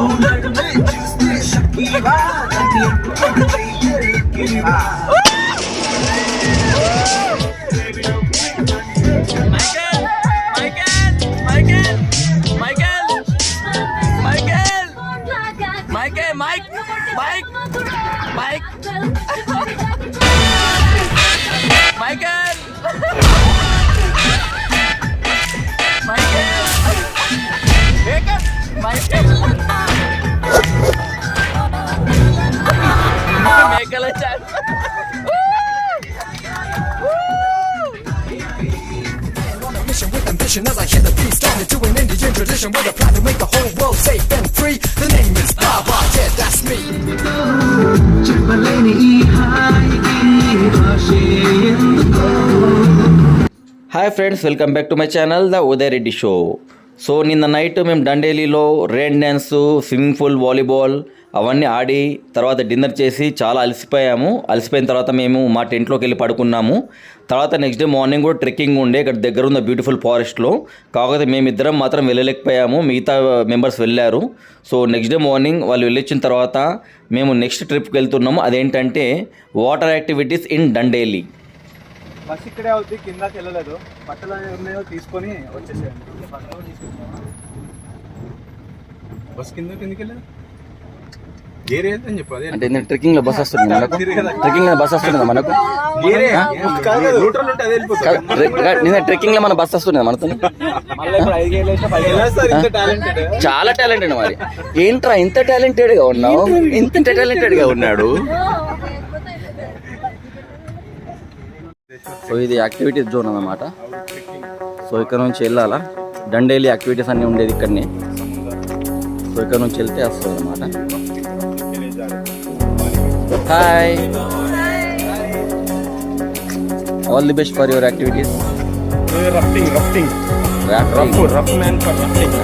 Michael. Michael. Michael. you Michael. Michael. Michael. Michael. Michael! Michael! Indian with a plan to make the whole world safe and free. The name is Baba, yeah, that's me. Hi friends welcome back to my channel the Uday Reddy show so నిన్న night మేము డండేలీలో rain dance swimming pool volleyball అవన్నీ ఆడి తర్వాత dinner చేసి చాలా అలసిపోయాము. అలసిపోయిన తర్వాత మేము మా టెంట్లోకి వెళ్ళి పడుకున్నాము. తర్వాత నెక్స్ట్ డే మార్నింగ్ కూడా ట్రెక్కింగ్ ఉండే ఇక్కడ దగ్గర ఉన్న బ్యూటిఫుల్ ఫారెస్ట్లో. కాకపోతే మేమిద్దరం మాత్రం వెళ్ళలేకపోయాము. మిగతా మెంబర్స్ వెళ్ళారు. సో నెక్స్ట్ డే మార్నింగ్ వాళ్ళు వెళ్ళొచ్చిన తర్వాత మేము నెక్స్ట్ ట్రిప్కి వెళ్తున్నాము. అదేంటంటే water activities in Dandeli. Bus ఇక్కడే అవుద్ది కిందకి వెళ్ళలేదు. బట్టలు ఉన్నాయో తీసుకొని వచ్చేసేయండి. బస్ కింద కిందకి అదే. అంటే ట్రెక్కింగ్లో బస్ వస్తుంది మనకు? ట్రెక్కింగ్లో బస్ వస్తుంది మనకు? గేరే న్యూట్రల్ ఉంటే అదే వెళ్ళిపోతుంది నేను ట్రెక్కింగ్లో మన బస్ వస్తుంది మనతో. చాలా టాలెంటెడ్ మరి. ఏంట్రా ఇంత టాలెంటెడ్గా ఉన్నావు? ఇంత టాలెంటెడ్గా ఉన్నాడు? సో ఇది యాక్టివిటీస్ జోన్ అన్నమాట. సో ఇక్కడ నుంచి వెళ్ళాలా? డండేలి యాక్టివిటీస్ అన్ని ఉండేది ఇక్కడనే. సో ఇక్కడ నుంచి వెళ్తే వస్తుంది అనమాట hi all the best for your activities rafting rafting rough rough man for rafting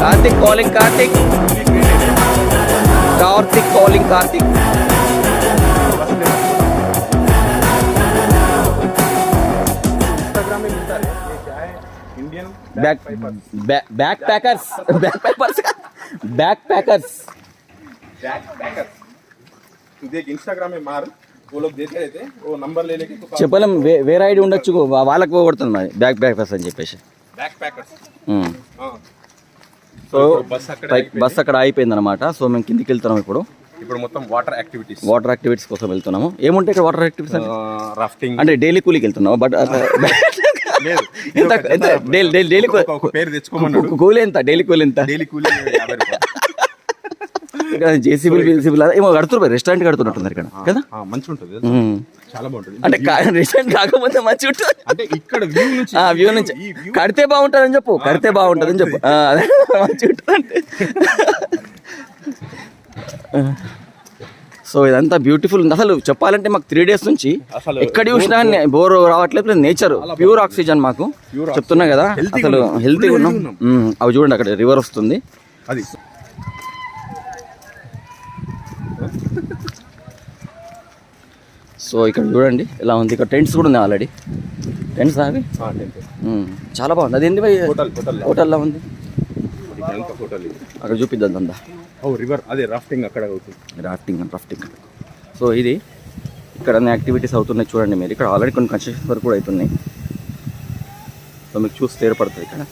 Karthik calling Karthik Karthik calling Karthik रहते हैं वो नंबर ले लेके तू చెప్పలేం వే- వేరే ఐడి ఉండొచ్చు వా- వాళ్ళకి పోగొడుతుంది మరి బ్యాక్ ప్యాకర్స్ అని చెప్పేసి backpackers um. So so bus అక్కడ పై- బస్ అక్కడ అయిపోయింది అనమాట సో మేము కిందికి వెళ్తున్నాం ఇప్పుడు ఇప్పుడు మొత్తం వాటర్ యాక్టివిటీస్ వాటర్ యాక్టివిటీస్ కోసం వెళ్తున్నాము ఏముంటాయి ఇక్కడ వాటర్ యాక్టివిటీస్ అంటే రాఫ్టింగ్ అంటే డైలీ కూలీకి వెళ్తున్నావు బట్ లేదు. ఎంత ఎంత డైలీ డైలీ డైలీ ఒక- పేరు తెచ్చుకోమన్నాడు. కూలీ ఎంత? డైలీ కూలీ ఎంత? డైలీ కూలీ యాభై జేసీబీ జేసీబీ ఏమో కడుతున్నారు రెస్టారెంట్ కడుతున్నట్టున్నారు ఇక్కడ కదా? ఆ, మంచిగా ఉంటుంది. చాలా బాగుంటుంది. అంటే రెస్టారెంట్ కాకపోతే మంచి ఉంటుంది అంటే ఇక్కడ వ్యూ నుంచి ఆ వ్యూ నుంచి. ఈ వ్యూ కడితే బాగుంటుందని చెప్పు కడితే బాగుంటుందని చెప్పు. మంచిగా ఉంటుంది అంటే సో ఇదంతా బ్యూటిఫుల్ ఉంది. అసలు చెప్పాలంటే మాకు త్రీ డేస్ నుంచి ఎక్కడ చూసినా బోర్ రావట్లేదు. నేచర్ ప్యూర్ ఆక్సిజన్ మాకు. చెప్తున్నా కదా అసలు. హెల్తీగా ఉన్నాం. అవి చూడండి అక్కడ రివర్ వస్తుంది. అది. సో ఇక్కడ చూడండి ఇలా ఉంది. ఇక్కడ టెంట్స్ కూడా ఉన్నాయి ఆల్రెడీ టెంట్స్ అవి? చాలా బాగుంది. అది హోటల్ హోటల్. హోటల్లో ఉంది? అక్కడ చూపిద్దాం అందా ఓ రివర్ అదే రాఫ్టింగ్ అక్కడ అవుతుంది. రాఫ్టింగ్ అండ్ రాఫ్టింగ్ సో ఇది ఇక్కడ అన్ని యాక్టివిటీస్ అవుతున్నాయి చూడండి మీరు. ఇక్కడ ఆల్రెడీ కొన్ని కన్స్ట్రక్షన్ వర్క్ కూడా అవుతున్నాయి. సో మీకు చూస్తే ఏర్పడుతుంది ఇక్కడ.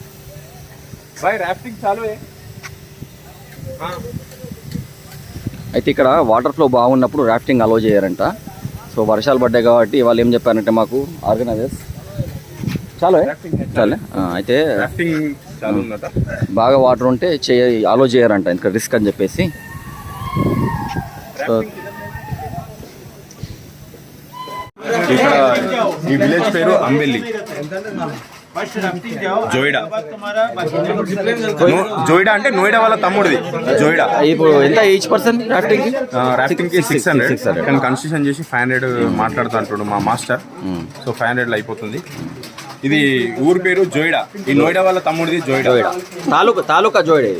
బాయ్ రాఫ్టింగ్ చాలు అయితే ఇక్కడ వాటర్ ఫ్లో బాగున్నప్పుడు రాఫ్టింగ్ అలో చేయరంట. సో వర్షాలు పడ్డాయి కాబట్టి వాళ్ళు ఏం చెప్పారంటే మాకు ఆర్గనైజర్స్ చాలు? చాలే అయితే రాఫ్టింగ్ చాలు ఉందట బాగా వాటర్ ఉంటే చేయ అలో చేయరంట ఇంకా రిస్క్ అని చెప్పేసి. సో ఇక్కడ ఈ విలేజ్ పేరు అంబెల్లి. జోయిడా. నో- జోయిడా అంటే నోయిడా వాళ్ళ తమ్ముడిది. జోయిడా. ఇప్పుడు ఎంత ఈచ్ పర్సన్ రాఫ్టింగ్ రాఫ్టింగ్కి సిక్స్ హండ్రెడ్ కానీ కన్స్ట్రక్షన్ చేసి ఫైవ్ హండ్రెడ్ మాట్లాడుతూ అంటాడు మా మాస్టర్. సో ఫైవ్ హండ్రెడ్లో అయిపోతుంది. ఇది ఊరు పేరు జోయిడా. ఈ నోయిడా వాళ్ళ తమ్ముడిది జోయిడా. తాలూకా తాలూకా జోయిడా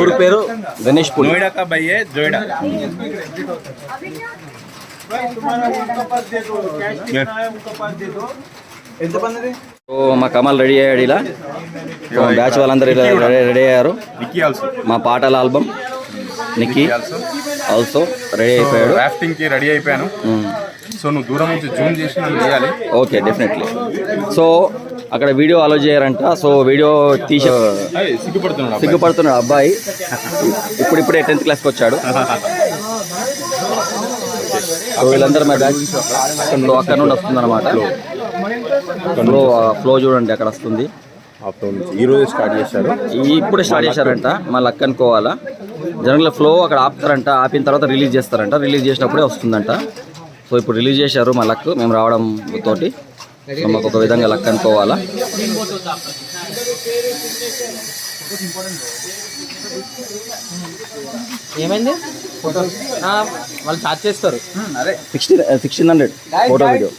ఊరు పేరు గణేష్ నోయిడా కా భయ్యే జోయిడా సో మా కమల్ రెడీ అయ్యాడు ఇలా. బ్యాచ్ వాళ్ళందరూ ఇలా రెడీ రెడీ అయ్యారు. Nikki also. మా పాటల ఆల్బమ్. నిక్కీ ఆల్సో. రెడీ అయిపోయాడు. కి రెడీ అయిపోయాను. సో నువ్వు దూరం నుంచి జూమ్ చేసి నన్ను చేయాలి ఓకే డెఫినెట్లీ సో అక్కడ వీడియో అలో చేయరంట. సో వీడియో తీసే సిగ్గుపడుతున్నాడు అబ్బాయి. సిగ్గుపడుతున్నాడు అబ్బాయి. ఇప్పుడిప్పుడే టెన్త్ క్లాస్కి వచ్చాడు. సో వీళ్ళందరూ మా బ్యాచ్ ఫ్లో అక్కడ నుండి వస్తుంది అనమాట ఫ్లో ఫ్లో చూడండి అక్కడ వస్తుంది. అప్పుడు నుంచి. ఈ రోజు స్టార్ట్ చేశారు. ఇప్పుడే స్టార్ట్ చేశారంట. మళ్ళీ అక్క అనుకోవాలా జనరల్గా ఫ్లో అక్కడ ఆపుతారంట. ఆపిన తర్వాత రిలీజ్ చేస్తారంట. రిలీజ్ చేసినప్పుడే వస్తుందంట. సో ఇప్పుడు రిలీజ్ చేశారు మా లక్ మేము రావడం తోటి. సో మాకు ఒక విధంగా లక్ అనుకోవాలా? ఏమైంది? వాళ్ళు చార్జ్ చేస్తారు. Sixteen sixteen hundred photo video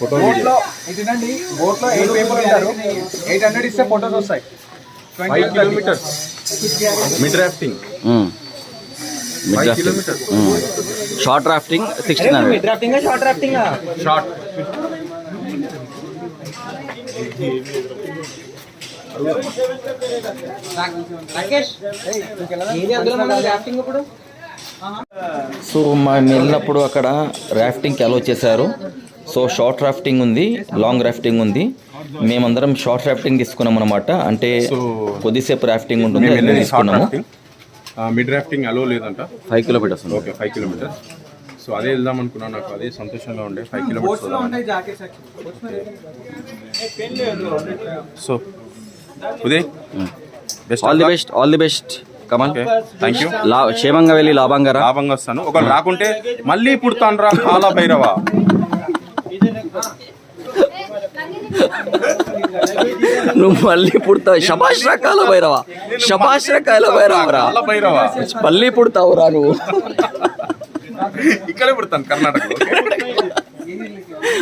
photo video ఇదేనండి బోట్లో ఎయిట్ పీపుల్ ఉంటారు. ఎయిట్ హండ్రెడ్ ఇస్తే ఫోటోస్ వస్తాయి. Five kilometres mid rafting five kilometres. Short rafting sixteen hundred drafting short drafting short. Rakesh drafting ఇప్పుడు? సో మేము వెళ్ళినప్పుడు అక్కడ రాఫ్టింగ్కి అలో చేశారు. సో షార్ట్ రాఫ్టింగ్ ఉంది లాంగ్ రాఫ్టింగ్ ఉంది. మేమందరం షార్ట్ రాఫ్టింగ్ తీసుకున్నాం అనమాట అంటే కొద్దిసేపు రాఫ్టింగ్ ఉంటుంది తీసుకున్నాము. మిడ్ రాఫ్టింగ్ అలో లేదంట. Five kilometres okay five kilometres so అదే వెళ్దాం అనుకున్నాను. నాకు అదే సంతోషంగా ఉండే. Five kilometres so Uday best all the best all the best Kamal thank you లా క్షేమంగా వెళ్ళి లాభంగా లాభంగా వస్తాను. ఒకవేళ రాకుంటే మళ్ళీ పుడతాను రా కాలా భైరవ నువ్వు మళ్ళీ పుడతావు శబాష్ రకాల భైరవ శబాష్ రకాల భైరవ రా కాలా భైరవ మళ్ళీ పుడతావు రా నువ్వు ఇక్కడే పుడతాను కర్ణాటకలో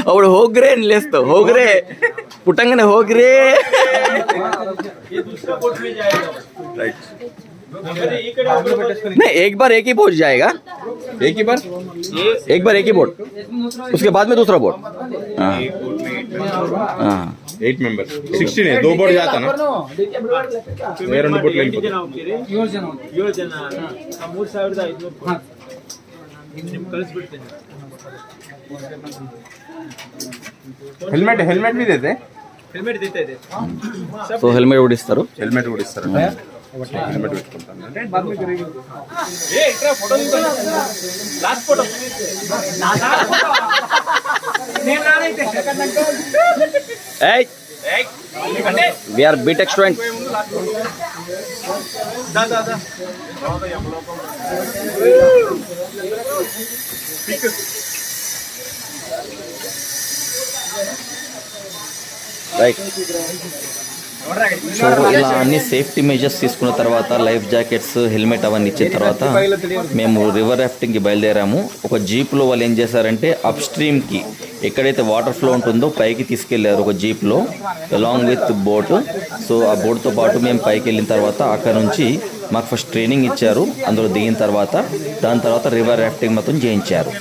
అప్పుడు హోగ్రే అని లేస్తావు హోగ్రే పుట్టంగానే హోగ్రే రైట్ नहीं एक बार एक ही बोट जाएगा एक ही बार एक बार एक ही बोट उसके बाद में दूसरा बोट हाँ हाँ ఎయిట్ మెంబర్స్ సిక్స్టీన్ దో బోర్డు జాతా నా వేరే రెండు బోట్లు వెళ్ళిపోతాయి హెల్మెట్ హెల్మెట్ మీద అయితే సో హెల్మెట్ కూడా ఇస్తారు హెల్మెట్ కూడా ఇస్తారు హెల్మెట్ పెట్టుకుంటాను Hey! We are BTech students. Right so ఇలా అన్ని సేఫ్టీ మెజర్స్ తీసుకున్న తర్వాత లైఫ్ జాకెట్స్ హెల్మెట్ అవన్నీ ఇచ్చిన తర్వాత మేము రివర్ రాఫ్టింగ్కి బయలుదేరాము. ఒక జీప్లో వాళ్ళు ఏం చేశారంటే అప్ స్ట్రీమ్కి ఎక్కడైతే వాటర్ ఫ్లో ఉంటుందో పైకి తీసుకెళ్ళారు ఒక జీప్లో అలాంగ్ విత్ బోట్ సో ఆ బోట్తో పాటు మేము పైకి వెళ్ళిన తర్వాత అక్కడ నుంచి మాకు ఫస్ట్ ట్రైనింగ్ ఇచ్చారు. అందులో దిగిన తర్వాత దాని తర్వాత రివర్ రాఫ్టింగ్ మొత్తం చేయించారు.